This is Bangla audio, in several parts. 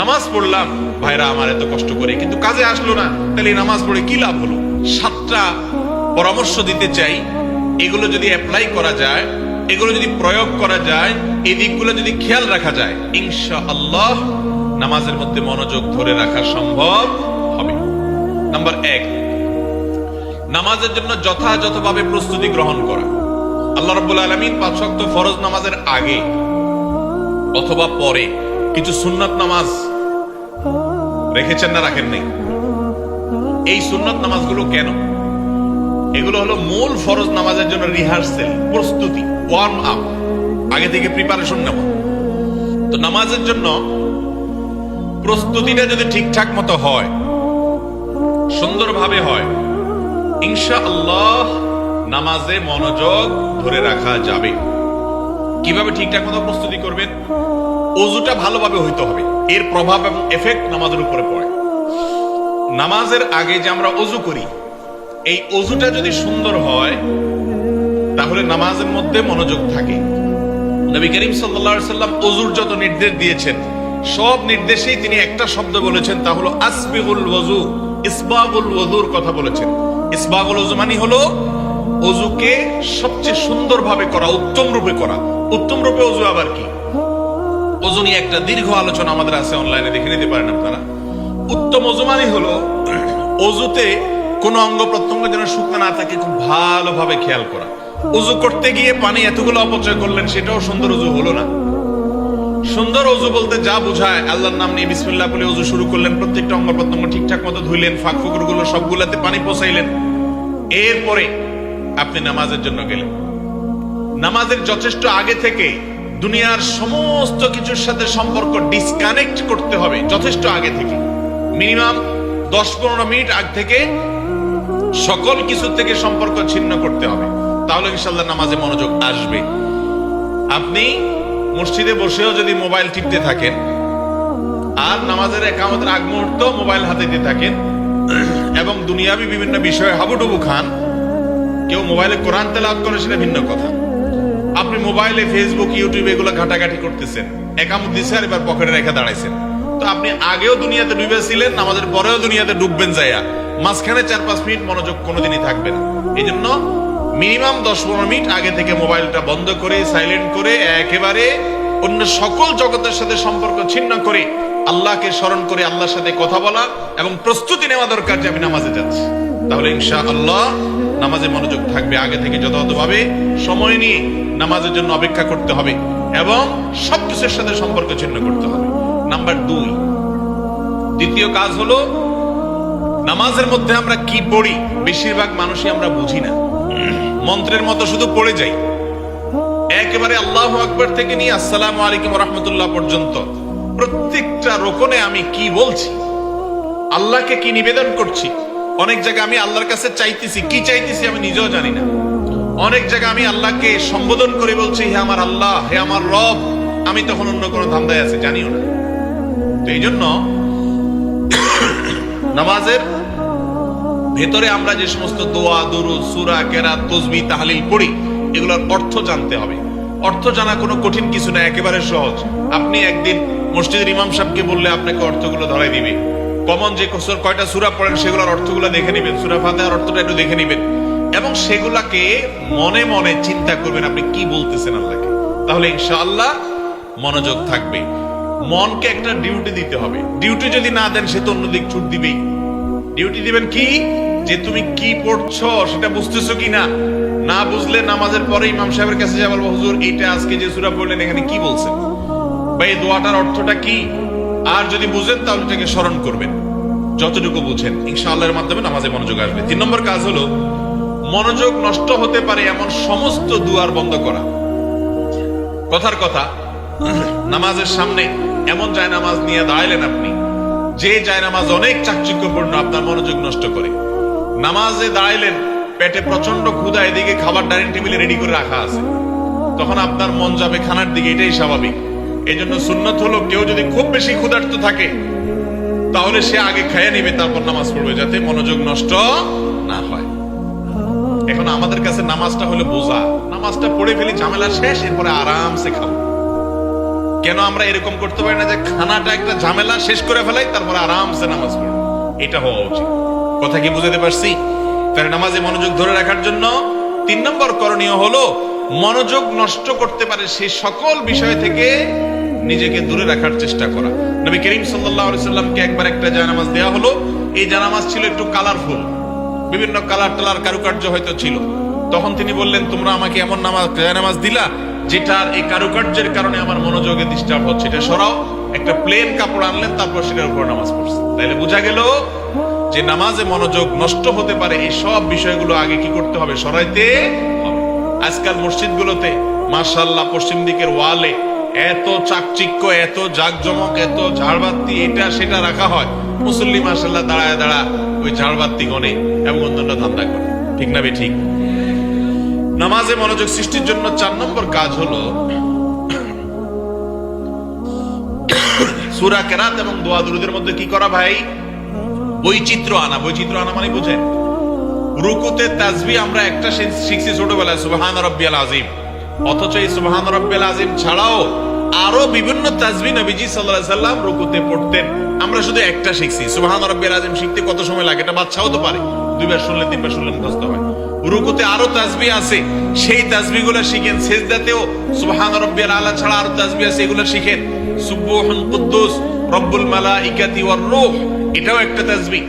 নামাজ পড়লাম। ভাইরা, আমার এত কষ্ট করে, কিন্তু কাজে আসলো না। তাহলে নামাজ পড়ে কি লাভ হলো? সাতটা পরামর্শ দিতে চাই। এগুলো যদি অ্যাপ্লাই করা যায়, এগুলো যদি প্রয়োগ করা যায়, এই দিকগুলো যদি খেয়াল রাখা যায় ইনশা আল্লাহ নামাজের মধ্যে মনোযোগ ধরে রাখা সম্ভব হবে। নাম্বার এক, নামাজের জন্য যথাযথভাবে প্রস্তুতি গ্রহণ করা। আল্লাহ রাব্বুল আলামিন পাঁচ ওয়াক্ত ফরজ নামাজের আগে অথবা পরে কিছু সুন্নত নামাজ রেখেছেন না রাখেন নাই এই সুন্নত নামাজগুলো কেন? এগুলো হলো মূল ফরজ নামাজের জন্য রিহার্সেল প্রস্তুতি ওয়ার্ম আপ আগে থেকে প্রিপারেশন নেওয়া। তো নামাজের জন্য প্রস্তুতিটা যদি ঠিকঠাক মতো হয়, সুন্দরভাবে হয় ইনশা আল্লাহ নামাজে মনোযোগ ধরে রাখা যাবে। কীভাবে ঠিকঠাক মতো প্রস্তুতি করবেন? অজুটা ভালোভাবে হইতে হবে। এর প্রভাব এবং এফেক্ট নামাজের উপরে পড়ে। নামাজের আগে যে আমরা অজু করি, এই অজুটা যদি সুন্দর হয়, তাহলে নামাজের মধ্যে মনোযোগ থাকে। নবী করিম সাল্লাম অজুর যত নির্দেশ দিয়েছেন, সব নির্দেশেই তিনি একটা শব্দ বলেছেন, তা হলো আসবিগুল ওযু, ইসবাগুল ওযুর কথা বলেছেন। ইসবাগুল ওযু মানে হলো অজুকে সবচেয়ে সুন্দরভাবে করা, উত্তম রূপে করা। উত্তম রূপে অজু আবার কি? অজু নিয়ে একটা দীর্ঘ আলোচনা আমাদের আছে অনলাইনে দেখে নিতে পারেন আপনারা। উত্তম অজু মানে হলো অজুতে কোন অঙ্গ প্রত্যঙ্গ যেন শুকনো না থাকে, খুব ভালোভাবে খেয়াল করা। উজু করতে গিয়ে পানি এতগুলো অপচয় করলেন, সেটাও সুন্দর উজু হলো না। সুন্দর অজু বলতে যা বোঝায়, আল্লাহর নাম নিয়ে বিসমিল্লাহ বলে অজু শুরু করলেন, প্রত্যেকটা অঙ্গ প্রত্যঙ্গ ঠিকঠাক মতো ধুইলেন, ফাঁক ফুকুরগুলো সবগুলাতে পানি পৌঁছাইলেন। এরপরে আপনি নামাজের জন্য গেলেন। নামাজের যথেষ্ট আগে থেকে দুনিয়ার সমস্ত কিছুর সাথে সম্পর্ক ডিসকানেক্ট করতে হবে, যথেষ্ট আগে থেকে। মিনিমাম দশ পনেরো মিনিট আগ থেকে সকল কিছু থেকে সম্পর্ক ছিন্ন করতে হবে। তাহলে ইনশাল্লাহ নামাজে মনোযোগ আসবে। আপনি মসজিদে বসেও যদি মোবাইল টিপতে থাকেন, আর নামাজের একামতের আগ মুহূর্ত মোবাইল হাতে দিয়ে থাকেন, এবং দুনিয়াবি বিভিন্ন বিষয়ে হাবুডুবু খান, কেউ মোবাইলে কোরআন তেলাওয়াত করে সেটা ভিন্ন কথা। আপনি মোবাইলে ফেসবুক ইউটিউব এগুলো ঘাটাঘাটি করতেছেন। একামত দিছে আর এবার পকেটে রেখে দাঁড়াইছেন। তো আপনি আগেও দুনিয়াতে ডুবেছিলেন, আমাদের পরেও দুনিয়াতে ডুববেন যাইয়া মাঝখানে চার পাঁচ মিনিট মনোযোগ কোনোদিনই থাকবে না। এই জন্য মিনিমাম দশ পনেরো মিনিট আগে থেকে মোবাইলটা বন্ধ করে সাইলেন্ট করে, একেবারে অন্য সকল জগতের সাথে সম্পর্ক ছিন্ন করে, আল্লাহকে স্মরণ করে আল্লাহর সাথে কথা বলা এবং প্রস্তুতি নেওয়া দরকার যে আমি নামাজে যাচ্ছি। তাহলে ইনশা আল্লাহ নামাজে মনোযোগ থাকবে আগে থেকে যথাযথভাবে। সময় নিয়ে নামাজের জন্য অপেক্ষা করতে হবে এবং সবকিছুর সাথে সম্পর্ক ছিন্ন করতে হবে। নাম্বার দুই, দ্বিতীয় কাজ হলো, নামাজের মধ্যে আমরা কি পড়ি? বেশিরভাগ মানুষই আমরা বুঝি না। মন্ত্রের মতো শুধু পড়ে যাই। একেবারে আল্লাহ আকবর থেকে নিয়ে আসসালামু আলাইকুম রহমতুল্লাহ পর্যন্ত প্রত্যেকটা রোকনে আমি কি বলছি? আল্লাহকে কি নিবেদন করছি? অনেক জায়গায় আমি আল্লাহর কাছে চাইতেছি, কি চাইতেছি আমি নিজেও জানি না। অনেক জায়গায় আমি আল্লাহকে সম্বোধন করে বলছি, হে আমার আল্লাহ, হে আমার রব, আমি তখন অন্য কোনো ধান্দায় আছে, জানিও না। তো এই জন্য নামাজের ভেতরে আমরা যে সমস্ত দোয়া, দুরুদ, সুরা, কেরাত তসবি তাহলিল পড়ি, এগুলোর অর্থ জানতে হবে। অর্থ জানা কোনো কঠিন কিছু না, একেবারে সহজ। আপনি একদিন মসজিদের ইমাম সাহেবকে বললে আপনাকে অর্থগুলো ধরাই দিবে। কমন যে কোসর কয়টা সুরা পড়েন, সেগুলোর অর্থগুলো দেখে নেবেন। সুরা ফাতেহার অর্থটা একটু দেখে নেবেন। এবং সেগুলাকে মনে মনে চিন্তা করবেন, আপনি কি বলতেছেন আল্লাহকে? তাহলে ইনশাআল্লাহ মনোযোগ থাকবে। মনকে একটা ডিউটি দিতে হবে। ডিউটি যদি না দেন, সে তো অন্যদিক ছুট দিবেই। ডিউটি দিবেন কি? যে তুমি কি পড়ছো, সেটা বুঝতেছো কি না? না বুঝলে নামাজের পরে ইমাম সাহেবের কাছে যাবার হুজুর এটা আজকে যে সূরা পড়লেন, এখানে কি বলছেন? বা এই দোয়াটার অর্থটা কি? আর যদি বুঝেন, তাহলে এটাকে স্মরণ করবেন। যতটুকু বুঝেন, ইনশাআল্লাহর মাধ্যমে নামাজে মনোযোগ আসবে। তিন নম্বর কাজ হলো মনোযোগ নষ্ট হতে পারে এমন সমস্ত দুয়ার বন্ধ করা। কথার কথা, নামাজের সামনে এমন যায় নামাজ নিয়ে দাঁড়াইলেন আপনি, যে যায় নামাজ অনেক চাকচিক্যপূর্ণ, আপনার মনোযোগ নষ্ট করে। নামাজে দাঁড়াইলেন, পেটে প্রচণ্ড ক্ষুধা, এদিকে খাবার ডাইনিং টেবিলে রেডি করে রাখা আছে। তখন আপনার মন যাবে খানার দিকে, এটাই স্বাভাবিক। এই জন্য সুন্নত হলো, কেউ যদি খুব বেশি ক্ষুধার্ত থাকে, তাহলে সে আগে খেয়ে নিবে, তারপর নামাজ পড়বে, যাতে মনোযোগ নষ্ট না হয়। এখন আমাদের কাছে নামাজটা হলো বোঝা। নামাজটা পড়ে ফেলি, ঝামেলা শেষ, এরপরে আরামসে খাব। কেন আমরা এরকম করতে পারি না যে খানাটা একটা ঝামেলা শেষ করে ফেলাই, তারপর আরামসে নামাজ পড়ব এটা হওয়া উচিত। কথা কি বুঝাতে পারছি? তাহলে নামাজে মনোযোগ ধরে রাখার জন্য তিন নম্বর করণীয় হলো, মনোযোগ নষ্ট করতে পারে সেই সকল বিষয় থেকে নিজেকে দূরে রাখার চেষ্টা করা। নবী করিম আলাইহি সাল্লামকে একবার একটা জানামাজ দেওয়া হলো। এই জানামাজ ছিল একটু কালারফুল বিভিন্ন কালার টালার কারুকার্য হয়তো ছিল। তখন তিনি বললেন, তোমরা আমাকে এমন নামাজ নামাজ দিলা, যেটার এই কারুকার্যের কারণে আমার মনোযোগে ডিস্টার্ব হচ্ছে। এটা সরাও, একটা প্লেন কাপড় আনলেন, তারপর সেটার উপর নামাজ পড়ছে তাইলে বোঝা গেল যে নামাজে মনোযোগ নষ্ট হতে পারে, এই সব বিষয়গুলো আগে কি করতে হবে? সরাইতে হবে। আজকাল মসজিদগুলোতে মাশাল্লাহ পশ্চিম দিকের ওয়ালে এত চাকচিক্য, এত জাকজমক, এত ঝাড়বাতি, এটা সেটা রাখা হয়। মুসল্লি মাশাল্লাহ দাঁড়ায় দাঁড়া ওই ঝাড়বাতি গনে এবং অন্যান্য ধান্দা করে। ঠিক না ঠিক? নামাজে মনোযোগ সৃষ্টির জন্য চার নম্বর কাজ হলো সুরা কেরাত এবং দোয়া দুরুদের মধ্যে কি করা ভাই? বৈচিত্র্য আনা। বৈচিত্র্য আনা মানে বুঝেন। রুকুতে তাজবি আমরা একটা শিখছি ছোটবেলায়, সুবহান রব্বিয়াল আজিম অথচ এই সুবহান রব্বিয়াল আজিম ছাড়াও আরও বিভিন্ন তাজবি নবীজি আলাইহি সাল্লাম রুকুতে পড়তেন। আমরা শুধু একটা শিখছি। সুবহান রব্বিয়াল আজিম শিখতে কত সময় লাগে? এটা বাচ্চাও তো পারে। দুইবার শুনলে, তিনবার শুনলে মুখস্থ হয়। রুকুতে আরও তাজবি আছে। সেই তাজবি গুলো শিখেন। সেজদাতেও সুবহান রব্বিয়াল আলা ছাড়া আরও তাজবি আছে, এগুলো শিখেন। সুবহুন কুদ্দুস, রব্বুল মালাইকাতি ওয়ার এটাও একটা তাজবি।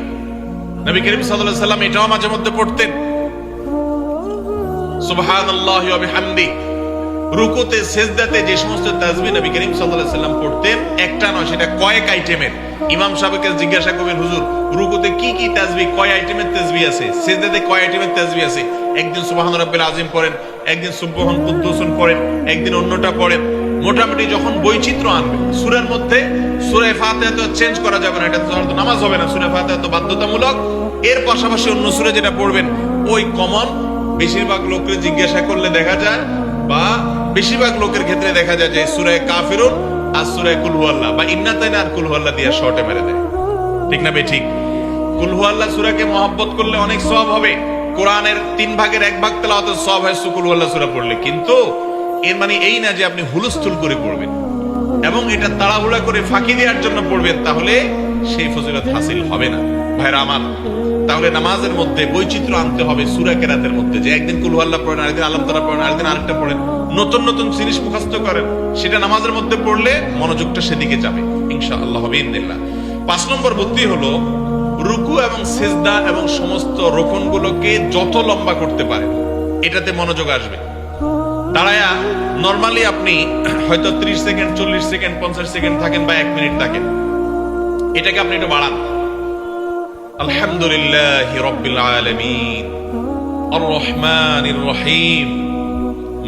নবী করিম সাল্লাম এটাও মাঝে মধ্যে পড়তেন। সুবহানাল্লাহি ওয়া বিহামদি রুকুতে সেজদাতে যে সমস্ত তাজবি নবী করিম সাল্লাল্লাহু সাল্লাম পড়তেন, একটা নয়, সেটা কয়েক আইটেমের। ইমাম সাহেবকে জিজ্ঞাসা করবেন, হুজুর, রুকুতে কি কি তাজবি, কয় আইটেমের তাজবি আছে? সেজদাতে কয় আইটেমের তাজবি আছে? একদিন সুবহান রাব্বিল আযীম পড়েন, একদিন সুবহান কুদ্দুসুন পড়েন, একদিন অন্যটা পড়েন। মোটামুটি যখন বৈচিত্র্য আনবে, সুরের মধ্যে সুরে ফাতিহা তো চেঞ্জ করা যাবে না, এটা তো নামাজ হবে না সূরা ফাতিহা তো বাধ্যতামূলক। এর পাশাপাশি অন্য সুরে যেটা পড়বেন, ওই কমন, বেশিরভাগ লোককে জিজ্ঞাসা করলে দেখা যায় বা বেশিরভাগ লোকের ক্ষেত্রে দেখা যায় যে সুরায় কাফিরুন আর সুরায় কুলহু আল্লাহ, বা ইন্নাতাইন আর কুলহু আল্লাহ দিয়ে শর্টে মেরে দেয়। ঠিক না বে? ঠিক। কুলহু আল্লাহ সুরাকে মহব্বত করলে অনেক সব হবে। কোরআনের তিন ভাগের এক ভাগ তেলাওয়াত সব হয় সুকুল আল্লাহ সুরা পড়লে। কিন্তু এর মানে এই না যে আপনি হুলস্থুল করে পড়বেন এবং এটা তাড়াহুড়া করে ফাঁকি দেওয়ার জন্য পড়বেন, তাহলে সেই ফজিলত হাসিল হবে না। ভাইরা আমার, তাহলে নামাজের মধ্যে বৈচিত্র্য আনতে হবে সুরা কেরাতের মধ্যে। যে একদিন কুলহাল্লাহ পড়েন, আরেকদিন আলম তারা পড়েন, আরেকদিন আরেকটা পড়েন। নতুন নতুন জিনিস মুখস্থ করেন। সেটা নামাজের মধ্যে পড়লে মনোযোগটা সেদিকে যাবে ইনশা আল্লাহ হবে পাঁচ নম্বর বুদ্ধি হলো, রুকু এবং সেজদা এবং সমস্ত রোকনগুলোকে যত লম্বা করতে পারে এটাতে মনোযোগ আসবে। দাঁড়ায়া, নর্মালি আপনি হয়তো ত্রিশ সেকেন্ড, চল্লিশ সেকেন্ড, পঞ্চাশ সেকেন্ড থাকেন বা এক মিনিট থাকেন। এটাকে আপনি একটু বাড়ান। আলহামদুলিল্লাহ রব্বিল আলামিন। আর রহমানির রহিম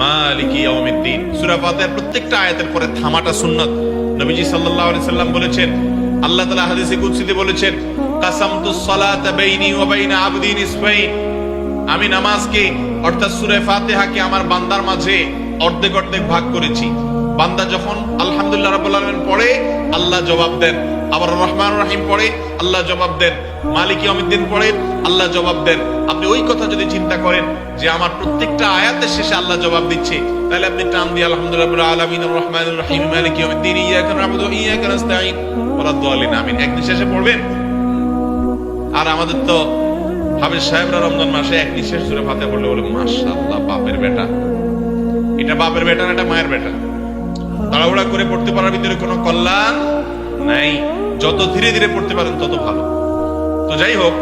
মালিকি ইয়াউমিদ্দিন। সূরা ফাতিহার প্রত্যেকটা আয়াতের পরে থামাটা সুন্নাত। নবীজি সাল্লাল্লাহু আলাইহি সাল্লাম বলেছেন, আল্লাহ তাআলা হাদিসে কুদসিতে বলেছেন কাসামতুস সালাতা বাইনি ওয়া বাইনা আবদি নিসফাইন। আমি নামাজকে, অর্থাৎ সূরা ফাতিহাকে আমার বান্দার মাঝে অর্ধেক অর্ধেক ভাগ করেছি। বান্দা যখন আলহামদুলিল্লাহ রাব্বুল আলামিন পড়ে আল্লাহ জবাব দেন। আবার রহমান রহিম পড়ে, আল্লাহ জবাব দেন। মালিক ইয়াউমিদ্দিন পড়ে, আল্লাহ জবাব দেন। আপনি ওই কথা যদি চিন্তা করেন যে আমার প্রত্যেকটা আয়াতের শেষে আল্লাহ জবাব দিচ্ছে, তাহলে আপনি টান দিয়ে আলহামদুলিল্লাহ আলামিন আর রহমানির রহিম, মালিক ইয়াউমিদ্দিন, ইয়াকা না'বুদু ওয়া ইয়াকা নাস্তাঈন ওয়ালা দাল্লিন। আমিন। একদিন শেষে পড়বেন? আর আমাদের তো হাফিজ সাহেবরা রমজান মাসে এক নিঃশ্বাস জুড়ে ফাতে পড়লে বলে, মাশাআল্লাহ, বাপের বেটা। এটা বাপের বেটা না, এটা মায়ের বেটা? তাড়াহুড়া করে পড়তে পারার ভিতরে কোনো কল্যাণ নাই। যত ধীরে ধীরে পড়তে পারেন, তত ভালো। তো যাই হোক,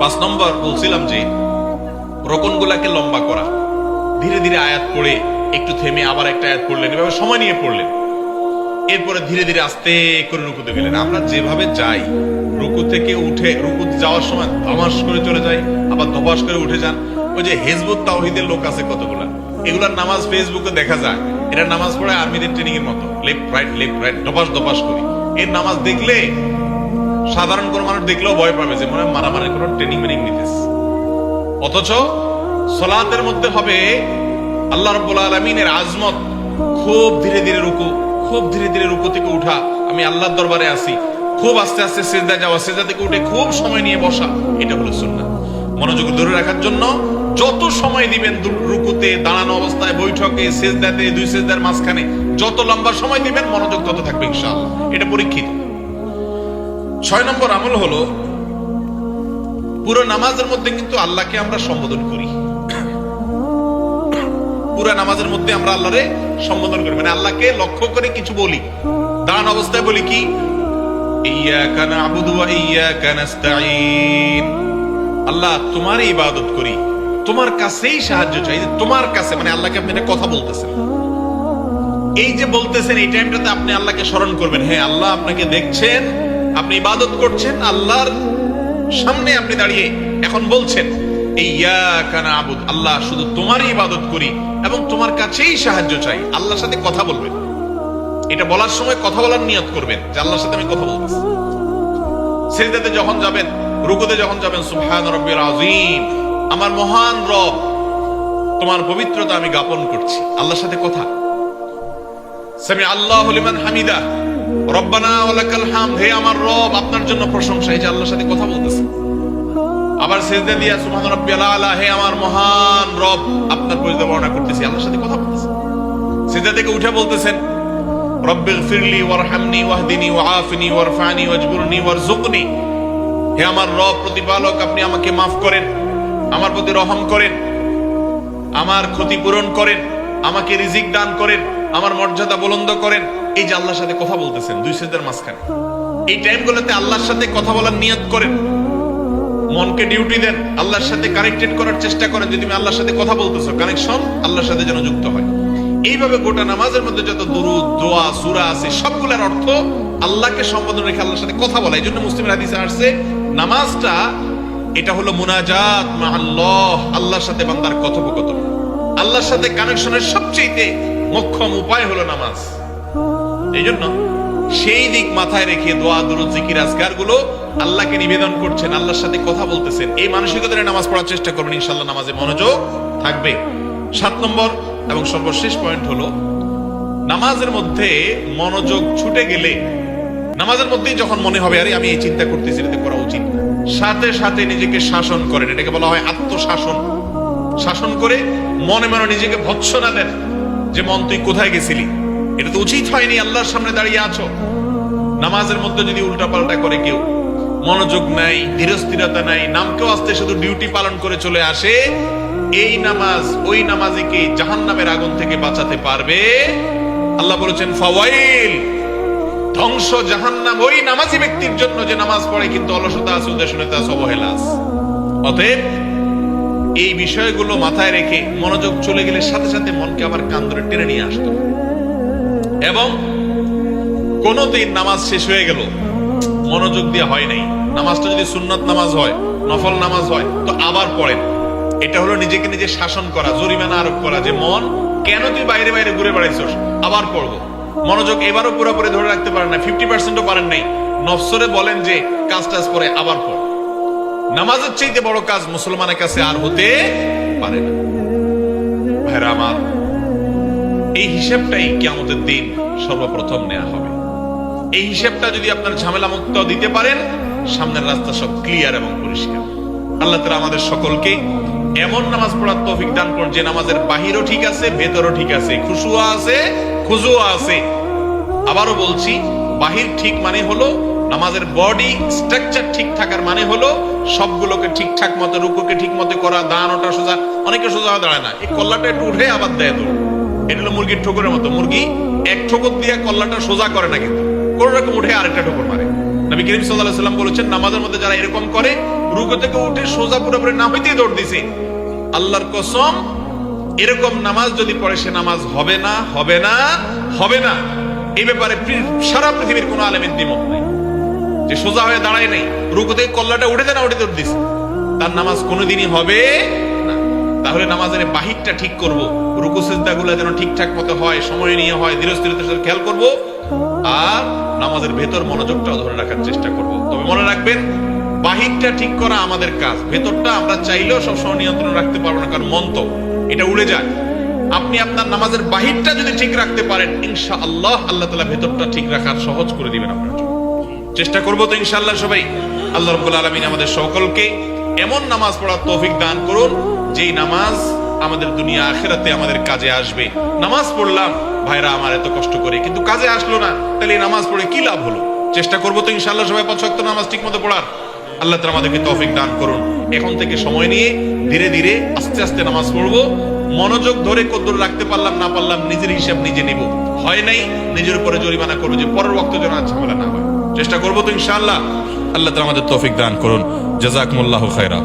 পাঁচ নম্বর বলছিলাম যে, রকনগুলাকে লম্বা করা। ধীরে ধীরে আয়াত পড়ে, একটু থেমে আবার একটা আয়াত পড়লেন, এভাবে সময় নিয়ে পড়লেন। এরপরে ধীরে ধীরে আস্তে করে রুকুতে গেলেন। আমরা যেভাবে যাই, রুকু থেকে উঠে, রুকু যাওয়ার সময় ধমাস করে চলে যাই, আবার ধপাস করে উঠে যান। ওই যে হেজবুত তাওহিদের লোক আছে কতগুলা? এগুলার নামাজ ফেসবুকে দেখা যায়। এরা নামাজ পড়ে আর্মিদের ট্রেনিং এর মতো। লেফট রাইট লেফট রাইট ধপাস ধপাস করি। এর নামাজ দেখলে সাধারণ কোনো মানুষ দেখলেও ভয় পাবে যে মনে মারামারি কোনো ট্রেনিং মেনিং নিতেছে। অথচ সলাতের মধ্যে হবে আল্লাহ রব্বুল আলমিনের আজমত খুব ধীরে ধীরে রুকু, খুব ধীরে ধীরে রুকু থেকে উঠা। আমি আল্লাহর দরবারে আসি খুব আস্তে আস্তে সেজদা যাওয়া, সেজদা থেকে উঠে খুব সময় নিয়ে বসা। এটা হলো সুন্নাহ মনোযোগ ধরে রাখার জন্য যত সময় দিবেন রুকুতে, দাঁড়ানো অবস্থায়, বৈঠকে, সেজদাতে, দুই সেজদার মাঝখানে, যত লম্বা সময় দিবেন, মনোযোগ তত থাকবে ইনশাআল্লাহ। এটা পরীক্ষিত। ছয় নম্বর আমল হলো, পুরো নামাজের মধ্যে কিন্তু আল্লাহকে আমরা সম্বোধন করি। পুরো নামাজের মধ্যে আমরা আল্লাহরে সম্বোধন করি। মানে আল্লাহকে লক্ষ্য করে কিছু বলি। দাঁড়ান অবস্থায় বলি কি? নাবুদু ওয়া ইয়াকা নাস্তাঈন। আল্লাহ তোমার ইবাদত করি। তোমার কাছেই সাহায্য চাই তোমার কাছে মানে আল্লাহকে আপনি কথা বলতেছেন। এই যে বলতেছেন, এই টাইমটাতে আপনি আল্লাহকে স্মরণ করবেন। হ্যাঁ আল্লাহ, আপনাকে দেখছেন, আপনি ইবাদত করছেন, আল্লাহর সামনে আপনি দাঁড়িয়ে এখন বলছেন ইয়াকা আল্লাহ শুধু তোমারই ইবাদত করি এবং তোমার কাছেই সাহায্য চাই। আল্লাহর সাথে কথা বলবেন। এটা বলার সময় কথা বলার নিয়ত করবেন, যে আল্লাহর সাথে আমি কথা বলতেছি। সেজদাতে যখন যাবেন, রুকুতে যখন যাবেন, সুবহান রব্বিল আযীম আমার মহান রব, তোমার পবিত্রতা আমি জ্ঞাপন করছি। আল্লাহর সাথে কথা। সামি আল্লাহ লিমান হামিদা। রব্বানা ওয়ালাকাল হামদ। হে আমার রব, আপনার জন্য প্রশংসা। এই যে আল্লাহর সাথে কথা বলতেছে। আবার সেজদা দিয়া, সুবহান রব্বিল আলা। হে আমার মহান রব, আপনার পরিচয় বর্ণনা করতেছি। আল্লাহর সাথে কথা বলতেছে। সেজদা থেকে উঠে বলতেছেন, রব্বি গফিরলি ওয়ারহামনি ওয়াহদিনি ওয়াআফিনি ওয়ারফানি ওয়াজবুরনি ওয়ারজুকনি হে আমার রব, প্রতিপালক, আপনি আমাকে মাফ করেন। আমার প্রতি রহম করেন। আমার ক্ষতিপূরণ করেন। আমাকে রিজিক দান করেন। আমার মর্যাদা বুলন্দ করেন। এই যে আল্লাহর সাথে কথা বলতেছেন, দুই সেজদার মাঝখানে। এই টাইমগুলোতে আল্লাহর সাথে কথা বলার নিয়ত করেন। মনকে ডিউটি দেন, আল্লাহর সাথে কানেক্টেড করার চেষ্টা করেন। যদি তুমি আল্লাহর সাথে কথা বলতেছো, কানেকশন, আল্লাহর সাথে যেন যুক্ত হয়। এইভাবে গোটা নামাজের মধ্যে যত দুরুদ, দোয়া, সুরা আছে, সবগুলোর অর্থ আল্লাহকে সম্বোধন রেখে আল্লাহর সাথে কথা বলা। এই জন্য মুসলিম হাদিসে আসছে, নামাজটা এটা হলো মুনাজাত মা আল্লাহ, আল্লাহর সাথে বান্দার কথোপকথন। আল্লাহর সাথে কানেকশনের সবচেয়ে মোক্ষম উপায় হলো নামাজ। এই জন্য সেই দিক মাথায় রেখে দোয়া, দুরুদ, জিকির আজকারগুলো আল্লাহকে নিবেদন করছেন, আল্লাহর সাথে কথা বলতেছেন। এই মানসিকতা নামাজ পড়ার চেষ্টা করবেন ইনশাল্লাহ নামাজে মনোযোগ থাকবে। সাত নম্বর এবং সর্বশেষ পয়েন্ট হলো, নামাজের মধ্যে মনোযোগ ছুটে গেলে, নামাজের মধ্যেই যখন মনে হবে, আরে আমি এই চিন্তা করতেছি এটা করা উচিত না। সাথে সাথে নিজেকে শাসন করেন। এটাকে বলা হয় আত্মশাসন। শাসন করে মনে মনে নিজেকে ভৎসনা দেন যে, মন, তুই কোথায় গেছিলি? এটা তো উচিত হয়নি, আল্লাহর সামনে দাঁড়িয়ে আছো। নামাজের মধ্যে যদি উল্টাপাল্টা করে কেউ, মনোযোগ নাই, ধীরস্থিরতা নাই, নামকেও আসতে শুধু ডিউটি পালন করে চলে আসে, এই নামাজ, ওই নামাজিকে জাহান নামের আগুন থেকে বাঁচাতে পারবে। আল্লাহ বলেছেন, ফাওয়াইল ধ্বংস জাহান্নাম ওই নামাজি ব্যক্তির জন্য যে নামাজ পড়ে, কিন্তু অলসতা আছে, উদাসীনতা আছে, অবহেলা আছে। অতএব এই বিষয়গুলো মাথায় রেখে মনোযোগ চলে গেলে সাথে সাথে মনকে আবার কান ধরে টেনে নিয়ে আসতো এবং কোনদিন নামাজ শেষ হয়ে গেল, মনোযোগ দিয়ে হয় নাই। নামাজটা যদি সুন্নত নামাজ হয়, নফল নামাজ হয়, তো আবার পড়েন। এটা হলো নিজেকে নিজে শাসন করা, জরিমানা আরোপ করা, যে মন, কেন তুই বাইরে বাইরে ঘুরে বেড়াইছস? আবার পড়ব। মনোযোগ এবারও পুরোপুরি ধরে রাখতে পারেন না ফিফটি পার্সেন্টও পারেন নাই। নফসরে বলেন যে কাজ টাজ করে আবার পড় নামাজের চাইতে বড় কাজ মুসলমানের কাছে আর হতে পারে না। ভাইরা আমার, এই হিসাবটাই কিয়ামতের দিন সর্বপ্রথম নেওয়া হবে। এই হিসাবটা যদি আপনার ঝামেলা মুক্ত দিতে পারেন, সামনের রাস্তা সব ক্লিয়ার এবং পরিষ্কার। আল্লাহ তালা আমাদের সকলকে এমন নামাজ পড়ার তৌফিক দান করুন, যে নামাজের বাহিরও ঠিক আছে, ভেতরও ঠিক আছে, খুশুয়া আছে খুজুয়া আছে। আবারও বলছি, বাহির ঠিক মানে হলো, নামাজের বডি স্ট্রাকচার ঠিক থাকার মানে হলো, সবগুলোকে ঠিকঠাক মতো, রুকুকে ঠিক মতো করা, দান ওটা সোজা, অনেকে সোজা দাঁড়ায় না। এই কল্লাটা একটু উঠে আবার দেয় দৌড়। এটা হলো মুরগির ঠোকরের মতো। মুরগি এক ঠোকর দিয়ে কল্লাটা সোজা করে না কিন্তু। কোন রকম উঠে আরেকটা ঠোকর মারে। নবী করিম আলাইহি সাল্লাম বলেছেন, নামাজের মধ্যে যারা এরকম করে রুকু থেকে উঠে সোজা পুরোপুরি না হইতেই দৌড় দিছে। আল্লাহর কসম এরকম নামাজ যদি পড়ে, সে নামাজ হবে না হবে না হবে না। এই ব্যাপারে সারা পৃথিবীর কোনো আলেমের দ্বিমত নেই। যে সোজা হয়ে দাঁড়ায় নাই রুকু থেকে কল্লাটা উঠে না উঠে দিছে। তার নামাজ কোনোদিনই হবে না। তাহলে নামাজের বাহিরটা ঠিক করব, রুকু সিজদা গুলো যেন ঠিকঠাক মতো হয়, সময় নিয়ে হয়, ধীরস্থিরতার সাথে খেয়াল করব, আর নামাজের ভেতর মনোযোগটাও ধরে রাখার চেষ্টা করব। তবে মনে রাখবেন, বাহিরটা ঠিক করা আমাদের কাজ। ভেতরটা আমরা চাইলেও সবসময় নিয়ন্ত্রণ রাখতে পারব না, কারণ মন তো। এটা উড়ে যায়। আপনি আপনার নামাজের বাহিরটা যদি ঠিক রাখতে পারেন ইনশা আল্লাহ আল্লাহ তালা ভেতরটা ঠিক রাখার সহজ করে দিবেন আপনার চেষ্টা করব তো ইনশাআল্লাহ সবাই। আল্লাহ রব্বুল আলমিন আমাদের সকলকে এমন নামাজ পড়ার তৌফিক দান করুন, যেই নামাজ আমাদের দুনিয়া আখেরাতে আমাদের কাজে আসবে। নামাজ পড়লাম, ভাইরা আমার এত কষ্ট করে, কিন্তু কাজে আসলো না, তাহলে নামাজ পড়ে কি লাভ হলো? চেষ্টা করব তো ইনশাল্লাহ সবাই পাঁচ নামাজ ঠিক মতো পড়ার। আল্লাহ তালা আমাদেরকে তৌফিক দান করুন। এখন থেকে সময় নিয়ে ধীরে ধীরে আস্তে আস্তে নামাজ পড়ব। মনোযোগ ধরে কদ্দুর রাখতে পারলাম, না পারলাম, নিজের হিসাব নিজে নিব। হয় নাই, নিজের উপরে জরিমানা করব যে পরের বক্ত যেন আর ঝামেলা না হয়। চেষ্টা করব তো ইনশাআল্লাহ। আল্লাহ তালা আমাদের তৌফিক দান করুন। জাজাকমুল্লাহ খায়রা